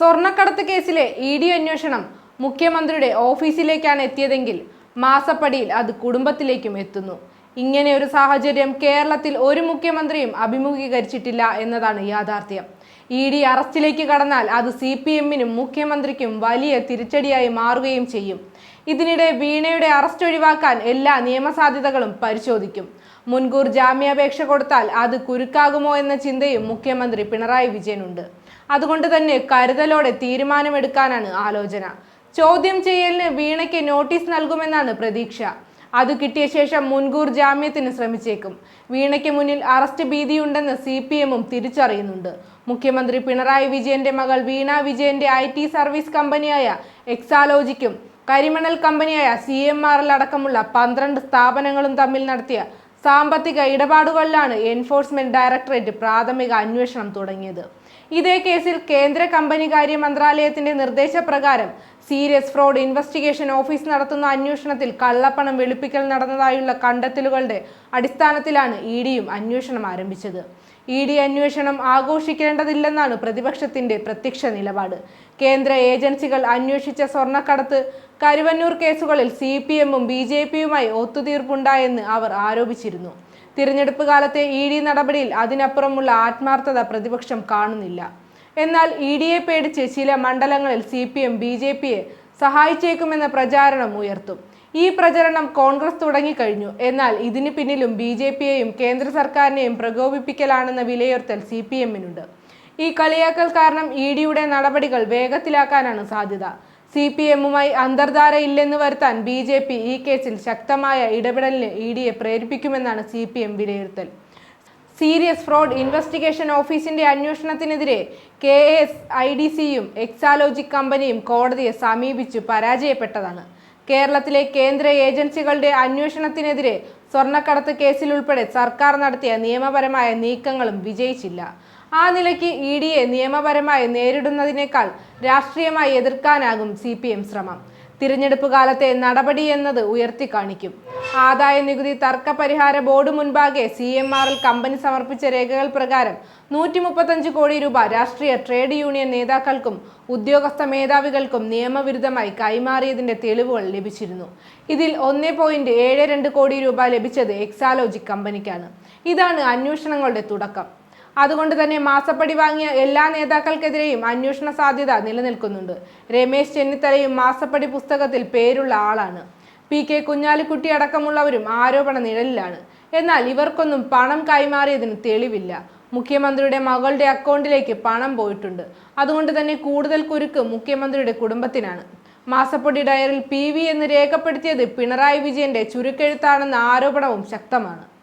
സ്വർണക്കടത്ത് കേസിലെ E D അന്വേഷണം മുഖ്യമന്ത്രിയുടെ ഓഫീസിലേക്കാണ് എത്തിയതെങ്കിൽ മാസപ്പടിയിൽ അത് കുടുംബത്തിലേക്കും എത്തുന്നു. ഇങ്ങനെ ഒരു സാഹചര്യം കേരളത്തിൽ ഒരു മുഖ്യമന്ത്രിയും അഭിമുഖീകരിച്ചിട്ടില്ല എന്നതാണ് യാഥാർത്ഥ്യം. ഇ ഡി അറസ്റ്റിലേക്ക് കടന്നാൽ അത് സി പി എമ്മിനും മുഖ്യമന്ത്രിക്കും വലിയ തിരിച്ചടിയായി മാറുകയും ചെയ്യും. ഇതിനിടെ വീണയുടെ അറസ്റ്റ് ഒഴിവാക്കാൻ എല്ലാ നിയമസാധ്യതകളും പരിശോധിക്കും. മുൻകൂർ ജാമ്യാപേക്ഷ കൊടുത്താൽ അത് കുരുക്കാകുമോ എന്ന ചിന്തയും മുഖ്യമന്ത്രി പിണറായി വിജയനുണ്ട്. അതുകൊണ്ട് തന്നെ കരുതലോടെ തീരുമാനമെടുക്കാനാണ് ആലോചന. ചോദ്യം ചെയ്യലിന് വീണയ്ക്ക് നോട്ടീസ് നൽകുമെന്നാണ് പ്രതീക്ഷ. അത് കിട്ടിയ ശേഷം മുൻകൂർ ജാമ്യത്തിന് ശ്രമിച്ചേക്കും. വീണയ്ക്ക് മുന്നിൽ അറസ്റ്റ് ഭീതിയുണ്ടെന്ന് സി പി എമ്മും തിരിച്ചറിയുന്നുണ്ട്. മുഖ്യമന്ത്രി പിണറായി വിജയന്റെ മകൾ വീണ വിജയന്റെ ഐ ടി സർവീസ് കമ്പനിയായ എക്സാലോജിക്കും കരിമണൽ കമ്പനിയായ സി എം ആർ എൽ അടക്കമുള്ള പന്ത്രണ്ട് സ്ഥാപനങ്ങളും തമ്മിൽ നടത്തിയ സാമ്പത്തിക ഇടപാടുകളിലാണ് എൻഫോഴ്സ്മെന്റ് ഡയറക്ടറേറ്റ് പ്രാഥമിക അന്വേഷണം തുടങ്ങിയത്. ഇതേ കേസിൽ കേന്ദ്ര കമ്പനികാര്യ മന്ത്രാലയത്തിന്റെ നിർദ്ദേശപ്രകാരം സീരിയസ് ഫ്രോഡ് ഇൻവെസ്റ്റിഗേഷൻ ഓഫീസ് നടത്തുന്ന അന്വേഷണത്തിൽ കള്ളപ്പണം വെളുപ്പിക്കൽ നടന്നതായുള്ള കണ്ടെത്തലുകളുടെ അടിസ്ഥാനത്തിലാണ് ഇ ഡിയും അന്വേഷണം ആരംഭിച്ചത്. ഇ ഡി അന്വേഷണം ആഘോഷിക്കേണ്ടതില്ലെന്നാണ് പ്രതിപക്ഷത്തിന്റെ പ്രത്യക്ഷ നിലപാട്. കേന്ദ്ര ഏജൻസികൾ അന്വേഷിച്ച സ്വർണക്കടത്ത് കരുവന്നൂർ കേസുകളിൽ സി പി എമ്മും ബി ജെ പിയുമായി ഒത്തുതീർപ്പുണ്ടായെന്ന് അവർ ആരോപിച്ചിരുന്നു. തിരഞ്ഞെടുപ്പ് കാലത്തെ ഇ ഡി നടപടിയിൽ അതിനപ്പുറമുള്ള ആത്മാർത്ഥത പ്രതിപക്ഷം കാണുന്നില്ല. എന്നാൽ ഇ ഡിയെ പേടിച്ച് ചില മണ്ഡലങ്ങളിൽ C P M B J പിയെ സഹായിച്ചേക്കുമെന്ന പ്രചാരണം ഉയർത്തും. ഈ പ്രചരണം കോൺഗ്രസ് തുടങ്ങിക്കഴിഞ്ഞു. എന്നാൽ ഇതിന് പിന്നിലും ബി ജെ പിയെയും കേന്ദ്ര സർക്കാരിനെയും പ്രകോപിപ്പിക്കലാണെന്ന വിലയിരുത്തൽ സി പി എമ്മിനുണ്ട്. ഈ കളിയാക്കൽ കാരണം ഇ ഡിയുടെ നടപടികൾ വേഗത്തിലാക്കാനാണ് സാധ്യത. സി പി എമ്മുമായി അന്തർധാര ഇല്ലെന്ന് വരുത്താൻ ബി ജെ പി ഈ കേസിൽ ശക്തമായ ഇടപെടലിന് ഇ ഡിയെ പ്രേരിപ്പിക്കുമെന്നാണ് സി പി എം വിലയിരുത്തൽ. സീരിയസ് ഫ്രോഡ് ഇൻവെസ്റ്റിഗേഷൻ ഓഫീസിന്റെ അന്വേഷണത്തിനെതിരെ കെ എസ് ഐ ഡി സിയും എക്സാലോജിക് കമ്പനിയും കോടതിയെ സമീപിച്ചു പരാജയപ്പെട്ടതാണ്. കേരളത്തിലെ കേന്ദ്ര ഏജൻസികളുടെ അന്വേഷണത്തിനെതിരെ സ്വർണക്കടത്ത് കേസിലുൾപ്പെടെ സർക്കാർ നടത്തിയ നിയമപരമായ നീക്കങ്ങളും വിജയിച്ചില്ല. ആ നിലയ്ക്ക് ഇ ഡിയെ നിയമപരമായി നേരിടുന്നതിനേക്കാൾ രാഷ്ട്രീയമായി എതിർക്കാനാകും സി ശ്രമം. തിരഞ്ഞെടുപ്പ് കാലത്തെ നടപടി എന്നത് ഉയർത്തിക്കാണിക്കും ആദായ നികുതി തർക്ക പരിഹാര ബോർഡ് മുൻപാകെ C M R L company സമർപ്പിച്ച രേഖകൾ പ്രകാരം നൂറ്റി മുപ്പത്തഞ്ച് കോടി രൂപ രാഷ്ട്രീയ ട്രേഡ് യൂണിയൻ നേതാക്കൾക്കും ഉദ്യോഗസ്ഥ മേധാവികൾക്കും നിയമവിരുദ്ധമായി കൈമാറിയതിന്റെ തെളിവുകൾ ലഭിച്ചിരുന്നു. ഇതിൽ ഒന്നേ പോയിന്റ് ഏഴ് രണ്ട് കോടി രൂപ ലഭിച്ചത് എക്സാലോജിക് കമ്പനിക്കാണ്. ഇതാണ് അന്വേഷണങ്ങളുടെ തുടക്കം. അതുകൊണ്ട് തന്നെ മാസപ്പടി വാങ്ങിയ എല്ലാ നേതാക്കൾക്കെതിരെയും അന്വേഷണ സാധ്യത നിലനിൽക്കുന്നുണ്ട്. രമേശ് ചെന്നിത്തലയും മാസപ്പടി പുസ്തകത്തിൽ പേരുള്ള ആളാണ്. പി കെ കുഞ്ഞാലിക്കുട്ടി അടക്കമുള്ളവരും ആരോപണ നിഴലിലാണ്. എന്നാൽ ഇവർക്കൊന്നും പണം കൈമാറിയതിന് തെളിവില്ല. മുഖ്യമന്ത്രിയുടെ മകളുടെ അക്കൗണ്ടിലേക്ക് പണം പോയിട്ടുണ്ട്. അതുകൊണ്ട് തന്നെ കൂടുതൽ കുരുക്ക് മുഖ്യമന്ത്രിയുടെ കുടുംബത്തിനാണ്. മാസപ്പൊടി ഡയറിൽ പി വി എന്ന് രേഖപ്പെടുത്തിയത് പിണറായി വിജയന്റെ ചുരുക്കെഴുത്താണെന്ന ആരോപണവും ശക്തമാണ്.